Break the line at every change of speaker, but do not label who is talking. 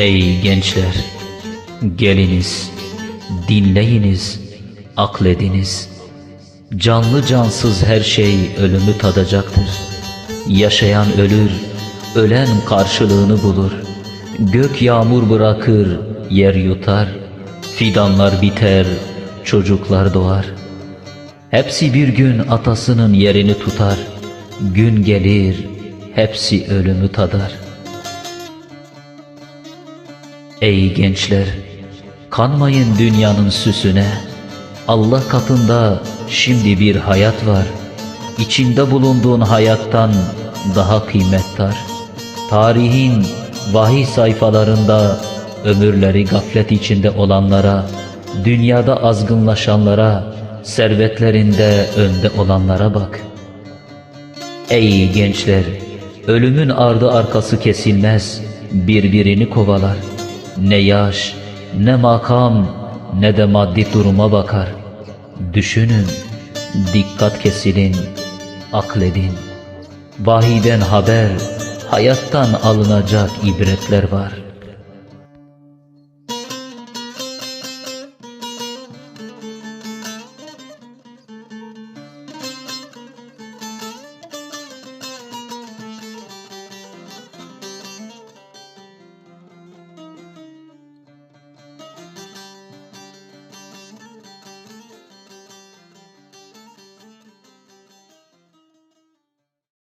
Ey gençler, geliniz, dinleyiniz, aklediniz. Canlı cansız her şey ölümü tadacaktır. Yaşayan ölür, ölen karşılığını bulur. Gök yağmur bırakır, yer yutar. Fidanlar biter, çocuklar doğar. Hepsi bir gün atasının yerini tutar. Gün gelir, hepsi ölümü tadar. Ey gençler, kanmayın dünyanın süsüne. Allah katında şimdi bir hayat var. İçinde bulunduğun hayattan daha kıymettar. Tarihin vahiy sayfalarında ömürleri gaflet içinde olanlara, dünyada azgınlaşanlara, servetlerinde önde olanlara bak. Ey gençler, ölümün ardı arkası kesilmez, birbirini kovalar. Ne yaş, ne makam, ne de maddi duruma bakar. Düşünün, dikkat kesilin, akledin. Vahiden haber, hayattan alınacak ibretler var.